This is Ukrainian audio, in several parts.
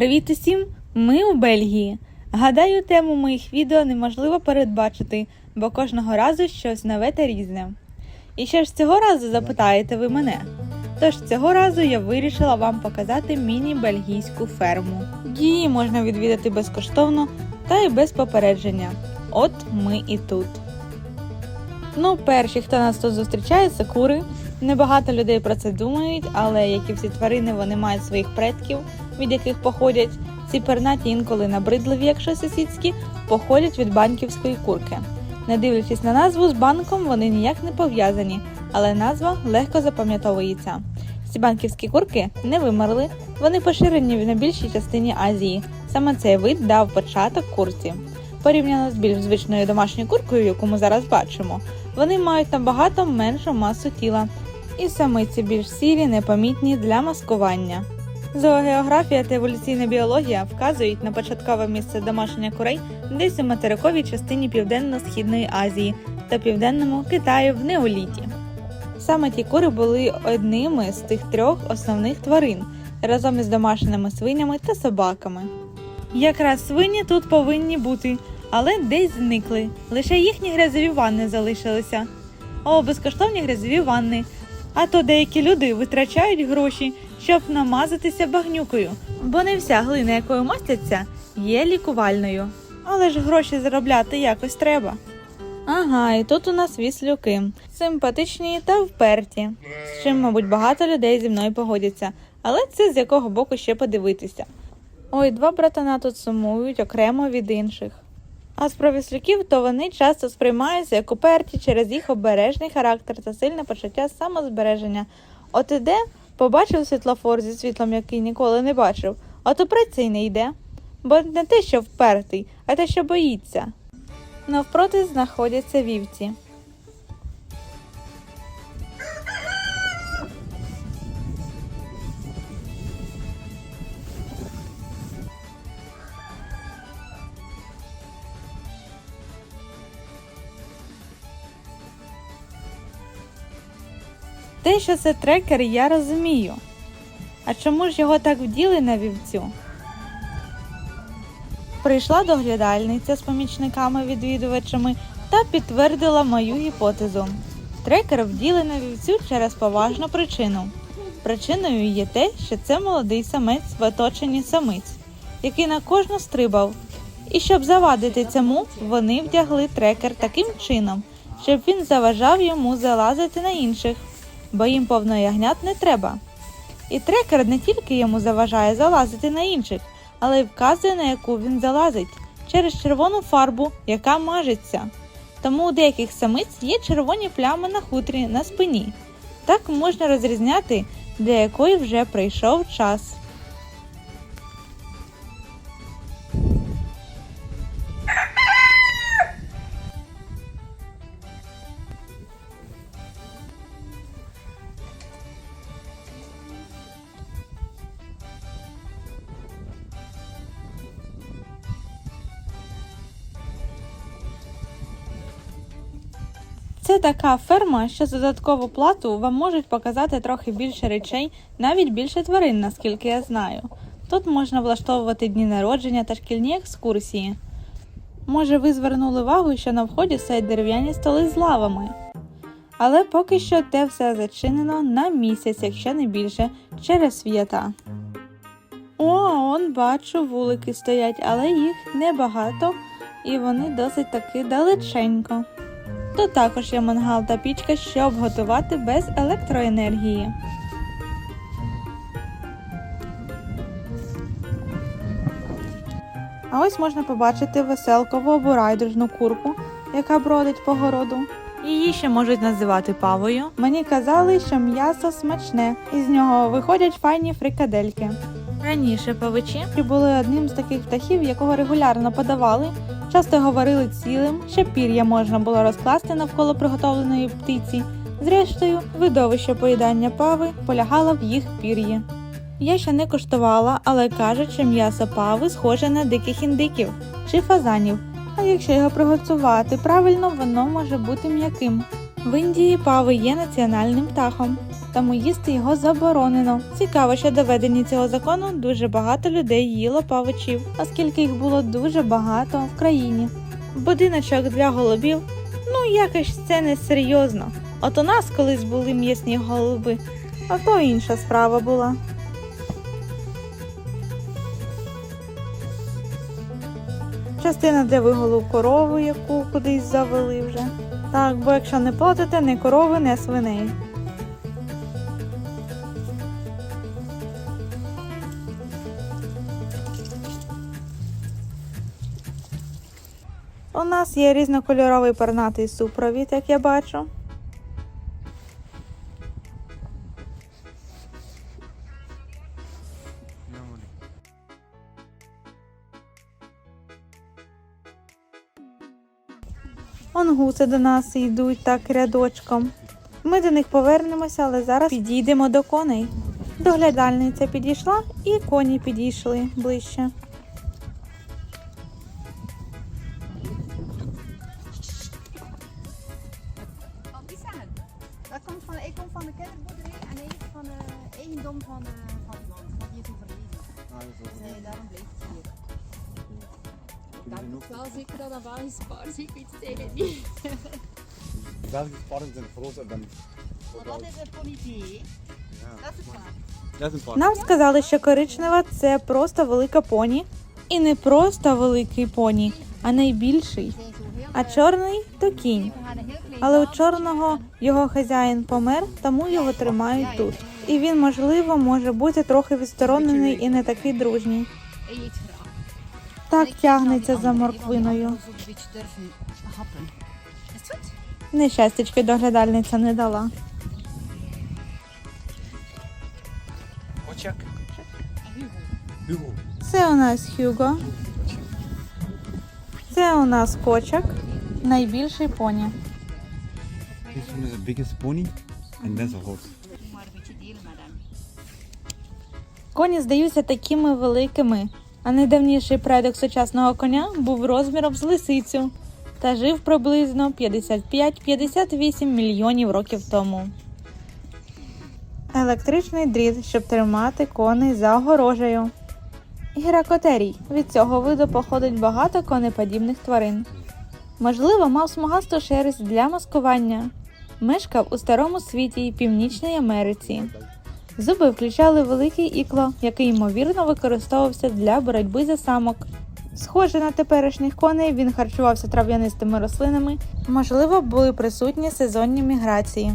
Привіт усім! Ми у Бельгії. Гадаю, тему моїх відео неможливо передбачити, бо кожного разу щось нове та різне. І що ж цього разу запитаєте ви мене? Тож цього разу я вирішила вам показати міні-бельгійську ферму. Її можна відвідати безкоштовно та й без попередження. От ми і тут. Ну, перші, хто нас тут зустрічає, це кури. Небагато людей про це думають, але як і всі тварини, вони мають своїх предків, від яких походять. Ці пернаті інколи набридливі, якщо сусідські, походять від банківської курки. Не дивлячись на назву, з банком вони ніяк не пов'язані, але назва легко запам'ятовується. Ці банківські курки не вимерли, вони поширені на більшій частині Азії. Саме цей вид дав початок курці. Порівняно з більш звичною домашньою куркою, яку ми зараз бачимо, вони мають набагато меншу масу тіла, і самиці більш сірі, непомітні для маскування. Зоогеографія та еволюційна біологія вказують на початкове місце домашнього курей десь у материковій частині Південно-Східної Азії та Південному Китаю в неоліті. Саме ті кури були одними з тих трьох основних тварин разом із домашніми свинями та собаками. Якраз свині тут повинні бути, але десь зникли. Лише їхні грязові ванни залишилися. О, безкоштовні грязові ванни. А то деякі люди витрачають гроші, щоб намазатися багнюкою, бо не вся глина, якою мастяться, є лікувальною. Але ж гроші заробляти якось треба. Ага, і тут у нас віслюки. Симпатичні та вперті, з чим, мабуть, багато людей зі мною погодяться, але це з якого боку ще подивитися. Ой, два братана тут сумують окремо від інших. А з про віслюків, то вони часто сприймаються як уперті через їх обережний характер та сильне почуття самозбереження. От іде, побачив світлофор зі світлом, який ніколи не бачив, а то праця й не йде. Бо не те, що впертий, а те, що боїться. Навпроти знаходяться вівці. Те, що це трекер, я розумію. А чому ж його так вділи на вівцю? Прийшла доглядальниця з помічниками-відвідувачами та підтвердила мою гіпотезу. Трекер вділи на вівцю через поважну причину. Причиною є те, що це молодий самець в оточенні самиць, який на кожну стрибав. І щоб завадити цьому, вони вдягли трекер таким чином, щоб він заважав йому залазити на інших, бо їм повно ягнят не треба. І трекер не тільки йому заважає залазити на інших, але й вказує, на яку він залазить через червону фарбу, яка мажеться. Тому у деяких самиць є червоні плями на хутрі на спині. Так можна розрізняти, для якої вже прийшов час. Це така ферма, що за додаткову плату вам можуть показати трохи більше речей, навіть більше тварин, наскільки я знаю. Тут можна влаштовувати дні народження та шкільні екскурсії. Може, ви звернули увагу, що на вході стоять дерев'яні столи з лавами. Але поки що те все зачинено на місяць, якщо не більше, через свята. О, он бачу, вулики стоять, але їх небагато і вони досить таки далеченько. Тут також є мангал та пічка, щоб готувати без електроенергії. А ось можна побачити веселкову або райдужну курку, яка бродить по городу. Її ще можуть називати павою. Мені казали, що м'ясо смачне, і з нього виходять файні фрикадельки. Раніше павичі були одним з таких птахів, якого регулярно подавали. Часто говорили цілим, що пір'я можна було розкласти навколо приготовленої птиці. Зрештою, видовище поїдання пави полягало в їх пір'ї. Я ще не коштувала, але кажуть, що м'ясо пави схоже на диких індиків чи фазанів. А якщо його приготувати правильно, воно може бути м'яким. В Індії пави є національним птахом. Тому їсти його заборонено. Цікаво, що до введення цього закону дуже багато людей їло павичів, оскільки їх було дуже багато в країні. Будиночок для голубів, ну якось це не серйозно. От у нас колись були м'ясні голуби, а то інша справа була. Частина для виголу корови, яку кудись завели вже. Так, бо якщо не платите ні корови, ні свиней. У нас є різнокольоровий пернатий супровід, як я бачу. Он гуси до нас йдуть так рядочком. Ми до них повернемося, але зараз підійдемо до коней. Доглядальниця підійшла і коні підійшли ближче. Dat is wel zeker dat dat Belgisch paard is, ik weet niet. Belgische paarden zijn groter dan. Maar dat is een politie. Dat is het waar. Dat is een paard. Нам сказали, що коричнева це просто велика поні. І не просто великий поні, а найбільший. А чорний то кінь. Але у чорного його хазяїн помер, тому його тримають тут. І він, можливо, може бути трохи відсторонений і не такий дружній. Так тягнеться за морквиною. Нещастячки доглядальниця не дала. Це у нас Хюго. Це у нас кочак, найбільший поні. This one is the biggest pony, and that's a horse. Коні здаються такими великими, а найдавніший предок сучасного коня був розміром з лисицю та жив приблизно 55-58 мільйонів років тому. Електричний дріт, щоб тримати коней за огорожею. Гіракотерій. Від цього виду походить багато конеподібних тварин. Можливо, мав смугасту шерсть для маскування. Мешкав у старому світі і Північній Америці. Зуби включали велике ікло, який ймовірно використовувався для боротьби за самок. Схоже на теперішніх коней, він харчувався трав'янистими рослинами, можливо, були присутні сезонні міграції.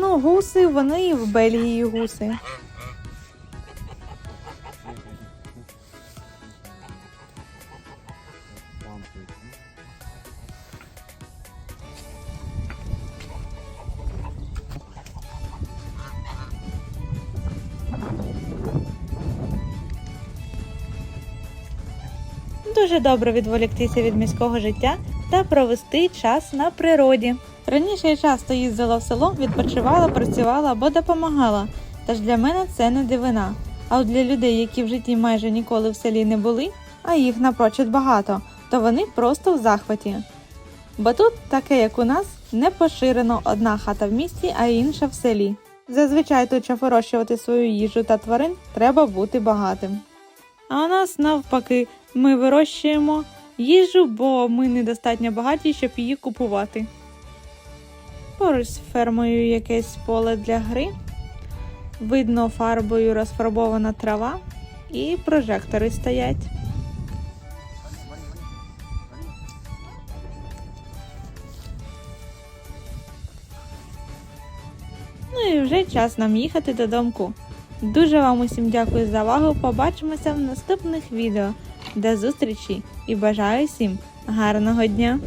Ну, гуси, вони і в Бельгії гуси. Дуже добре відволіктися від міського життя та провести час на природі. Раніше я часто їздила в село, відпочивала, працювала або допомагала. Тож для мене це не дивина. А от для людей, які в житті майже ніколи в селі не були, а їх напрочуд багато, то вони просто в захваті. Бо тут, таке як у нас, не поширено одна хата в місті, а інша в селі. Зазвичай тут, щоб вирощувати свою їжу та тварин, треба бути багатим. А у нас навпаки, ми вирощуємо їжу, бо ми недостатньо багаті, щоб її купувати. Поруч з фермою якесь поле для гри. Видно фарбою розфарбована трава і прожектори стоять. Ну і вже час нам їхати додому. Дуже вам усім дякую за увагу. Побачимося в наступних відео. До зустрічі і бажаю всім гарного дня!